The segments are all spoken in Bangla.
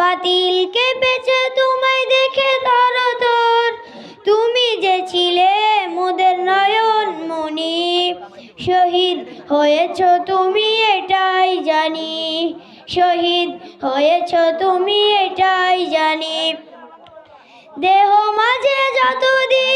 বাতিল কেঁপেছে তোমায় দেখে তার তোর। তুমি যে ছিলে মোদের নয়ন মনি শহীদ হয়েছ তুমি এটাই জানি। শহীদ হয়েছ তুমি এটাই জানি। দেহ মাঝে যতদিন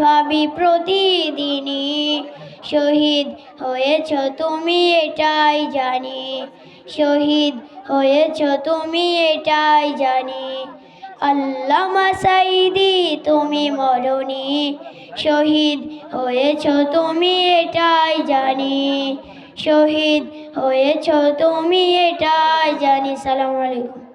ভাবি প্রতিদিনই, শহীদ হয়েছ তুমি এটাই জানি, শহীদ হয়েছ তুমি এটাই জানি, আল্লামা সাইদি তুমি মরণি শহীদ হয়েছ তুমি এটাই জানি, শহীদ হয়েছ তুমি এটাই জানি। সালাম আলাইকুম।